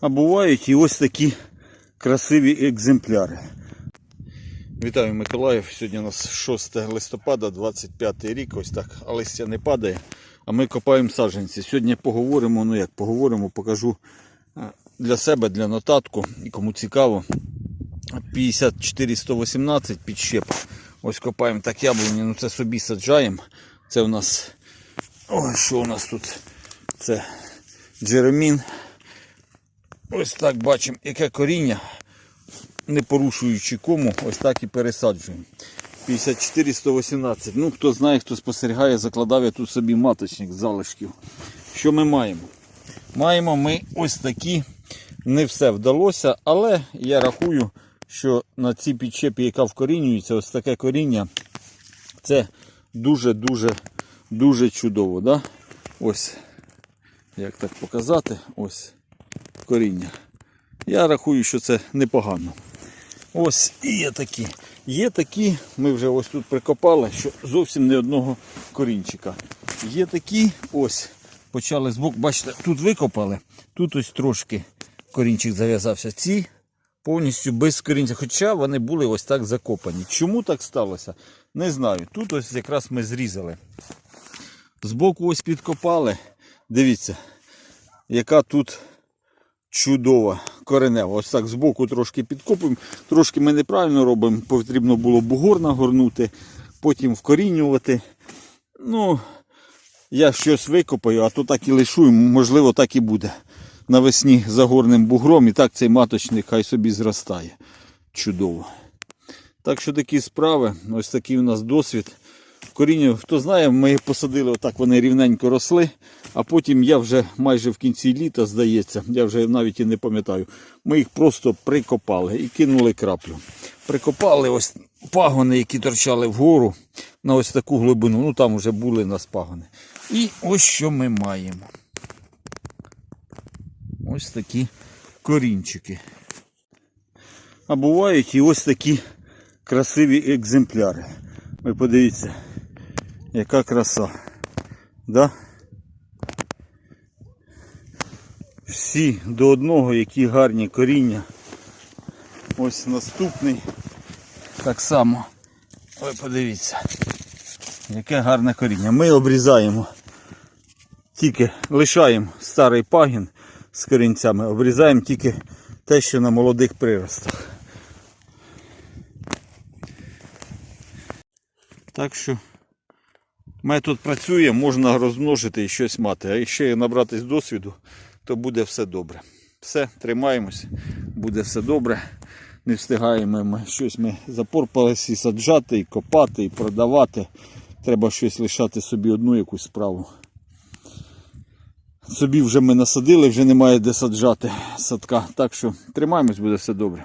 А бувають і ось такі красиві екземпляри. Вітаю Миколаїв. Сьогодні у нас 6 листопада, 25 рік. Ось так, а листя не падає. А ми копаємо саджанці. Сьогодні поговоримо, ну як поговоримо, покажу е, для себе, для нотатку, і кому цікаво. 54118 підщеп. Ось копаємо так яблуні, ну це собі саджаємо. Це у нас. Ой, що у нас тут? Це джеремін. Ось так бачимо, яке коріння, не порушуючи кому, ось так і пересаджуємо. 54 118. Ну, хто знає, хто спостерігає, закладав я тут собі маточник з залишків. Що ми маємо? Маємо ми ось такі. Не все вдалося, але я рахую, що на цій підчепі, яка вкорінюється, ось таке коріння, це дуже-дуже дуже чудово. Да? Ось, як так показати, ось коріння. Я рахую, що це непогано. Ось і є такі. Є такі, ми вже ось тут прикопали, що зовсім не одного корінчика. Є такі, ось, почали збоку, бачите, тут викопали, тут ось трошки корінчик зав'язався. Ці повністю без корінця, хоча вони були ось так закопані. Чому так сталося? Не знаю. Тут ось якраз ми зрізали. Збоку ось підкопали. Дивіться, яка тут чудова коренева. Ось так збоку трошки підкопуємо. Трошки ми неправильно робимо. Потрібно було бугор нагорнути, потім вкорінювати. Ну, я щось викопаю, а то так і лишу, можливо, так і буде. Навесні за горним бугром і так цей маточник хай собі зростає. Чудово. Так що такі справи, ось такий у нас досвід. Коріння, хто знає, ми їх посадили, отак вони рівненько росли, а потім я вже майже в кінці літа, здається, я вже навіть і не пам'ятаю, ми їх просто прикопали і кинули краплю. Прикопали ось пагони, які торчали вгору на ось таку глибину. Ну там вже були нас пагони. І ось що ми маємо. Ось такі корінчики. А бувають і ось такі красиві екземпляри. Ви подивіться, яка краса. Да? Всі до одного, які гарні коріння. Ось наступний. Так само. Ви подивіться, яке гарне коріння. Ми обрізаємо. Тільки лишаємо старий пагін з корінцями, обрізаємо тільки те, що на молодих приростах. Так що метод працює, можна розмножити і щось мати. А якщо набратись досвіду, то буде все добре. Все, тримаємось, буде все добре. Не встигаємо ми щось ми запорпались і саджати, і копати, і продавати. Треба щось лишати собі одну якусь справу. Собі вже ми насадили, вже немає де саджати садка. Так що тримаємось, буде все добре.